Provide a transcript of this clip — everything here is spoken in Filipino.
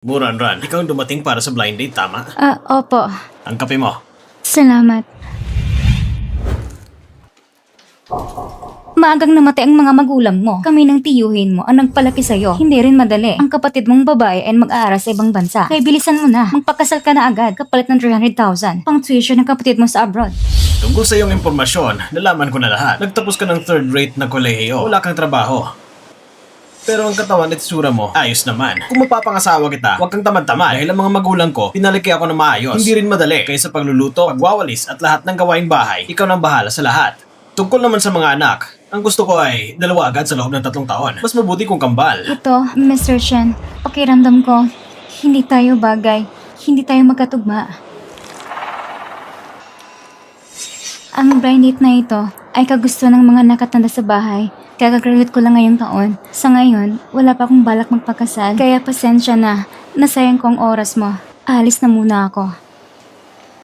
Buran-ran, ikaw ang dumating para sa blind date, tama? Ah, opo. Ang kape mo. Salamat. Maagang namatay ang mga magulang mo. Kami ng tiyuhin mo ang nagpalaki sa'yo. Hindi rin madali. Ang kapatid mong babae ay mag-aaral sa ibang bansa. Kaya bilisan mo na. Magpakasal ka na agad. Kapalit ng 300,000. Pang tuition ng kapatid mo sa abroad. Tungkol sa iyong impormasyon, nalaman ko na lahat. Nagtapos ka ng third rate na kolehiyo. Wala kang trabaho. Pero ang katawan at itsura mo, ayos naman. Kung mapapangasawa kita, huwag kang tamad-tamad. Dahil ang mga magulang ko, pinalaki ako na maayos. Hindi rin madali. Kaya sa pagluluto, pagwawalis at lahat ng gawaing bahay, ikaw nang bahala sa lahat. Tungkol naman sa mga anak, ang gusto ko ay dalawa agad sa loob ng tatlong taon. Mas mabuti kung kambal. Ito, Mr. Chen. Pakiramdam ko, hindi tayo bagay. Hindi tayo magkatugma. Ang blind na ito ay kagusto ng mga nakatanda sa bahay. Kakagraduate ko lang ngayong taon. Sa ngayon, wala pa akong balak magpakasal. Kaya pasensya na. Nasayang ko ang oras mo. Alis na muna ako.